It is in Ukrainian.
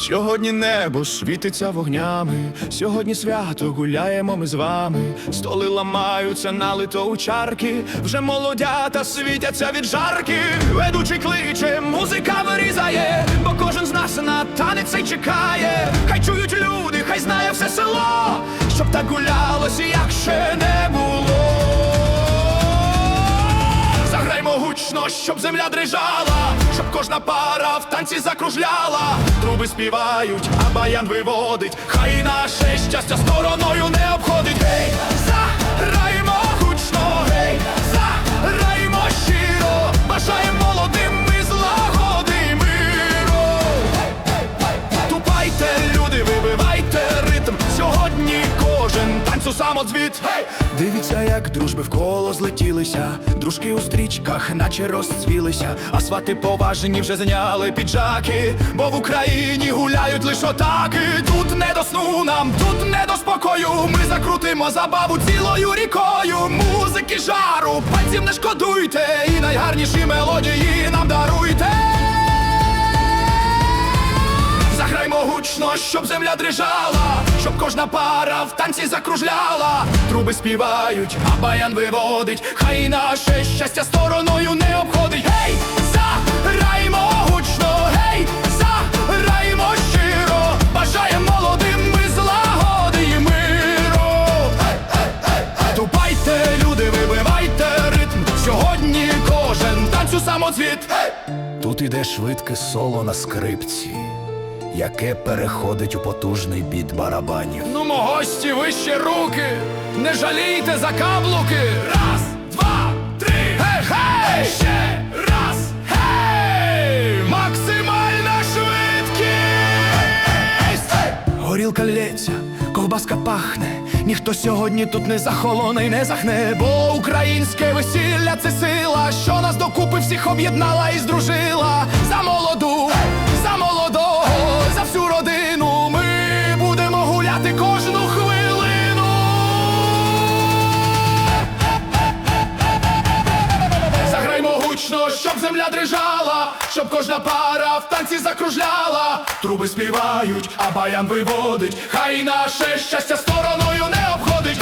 Сьогодні небо світиться вогнями, сьогодні свято гуляємо ми з вами. Столи ламаються, налито у чарки, вже молодята світяться від жарки. Ведучий кличе, музика вирізає, бо кожен з нас на танець цей чекає. Хай чують люди, хай знає все село, щоб так гулялося, як ще не було. Заграймо гучно, щоб земля дрижала, щоб кожна пара в танці закружляла. Труби співають, а баян виводить. Хай наше щастя стороною не самоцвіт. Hey! Дивіться, як дружби вколо злетілися. Дружки у стрічках, наче розцвілися. А свати поважені вже зняли піджаки. Бо в Україні гуляють лише отаки. Тут не до сну нам, тут не до спокою. Ми закрутимо забаву цілою рікою. Музики жару, пальців не шкодуйте. І найгарніші мелодії нам даруйте. Гучно, щоб земля дрижала, щоб кожна пара в танці закружляла. Труби співають, а баян виводить. Хай наше щастя стороною не обходить. Гей, заграймо гучно, гей, заграймо щиро. Бажаємо молодим ми злагоди й миру. Тупайте, люди, вибивайте ритм. Сьогодні кожен танцю самоцвіт. Тут іде швидке соло на скрипці, яке переходить у потужний біт барабанів. Ну, мо гості, вище руки, не жалійте за каблуки. Раз, два, три, гей, гей! Ще раз, гей! Максимальна швидкість! Горілка лється, ковбаска пахне. Ніхто сьогодні тут не захолоне й не захне, бо українське весілля це сила, що нас докупи всіх об'єднала і здружила. Щоб земля дрижала, щоб кожна пара в танці закружляла. Труби співають, а баян виводить. Хай наше щастя стороною не обходить.